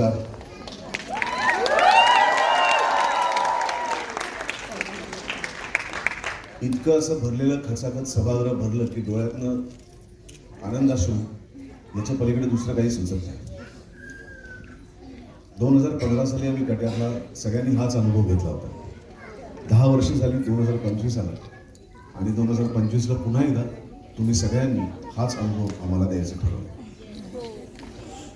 नमस्कार इतकं असं भरलेलं खचाखच सभागृह भरलं की डोळ्यातनं आनंद असू याच्या पलीकडे दुसरं काही सुचत नाही. दोन हजार पंधरा साली आम्ही कट्यातला सगळ्यांनी हाच अनुभव घेतला होता. दहा वर्ष झाली दोन हजार पंचवीस आला. आणि दोन हजार पंचवीसला पुन्हा एकदा तुम्ही सगळ्यांनी हाच अनुभव आम्हाला द्यायचं ठरवलं.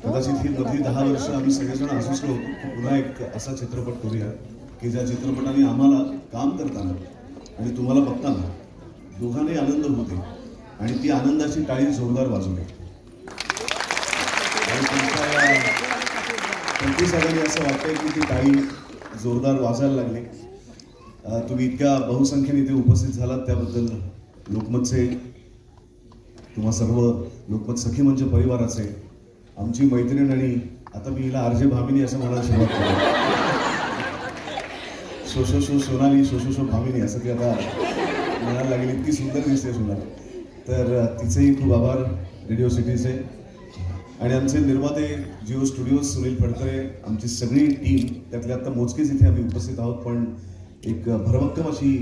कदाचित ही मधली दहा वर्ष आम्ही सगळेजण असंच होतो पुन्हा एक असा चित्रपट करूया की ज्या चित्रपटाने आम्हाला काम करताना आणि तुम्हाला बघताना दोघांनाही आनंद होते आणि ती आनंदाची टाळी जोरदार वाजवली. आणि प्रतिसादाने असं वाटतंय की ती टाळी जोरदार वाजायला लागली. तुम्ही इतक्या बहुसंख्येने इथे उपस्थित झालात त्याबद्दल लोकमतचे किंवा सर्व लोकमत सखी म्हणजे परिवाराचे आमची मैत्रीण आणि आता मी हिला आरजे भामिनी असं म्हणायला सुरुवात केली. शो सो शो सोनाली शो सो भामिनी असं ती आता म्हणायला लागेल. इतकी सुंदर दिसते सोनाली. तर तिचेही खूप आभार रेडिओ सिटीचे. आणि आमचे निर्माते जिओ स्टुडिओ सुनील फडकरे आमची सगळी टीम त्यातल्या आता मोजकेच इथे आम्ही उपस्थित आहोत पण एक भरभक्कम अशी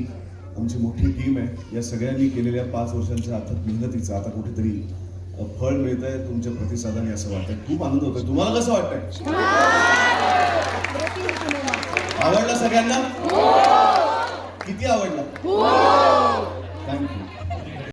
आमची मोठी टीम आहे. या सगळ्यांनी केलेल्या पाच वर्षांच्या अथक मेहनतीचा आता कुठेतरी फळ मिळत आहे तुमच्या प्रतिसादाने असं वाटतंय. खूप आनंद होतोय. तुम्हाला कसं वाटतंय? आवडला सगळ्यांना? किती आवडला? थँक्यू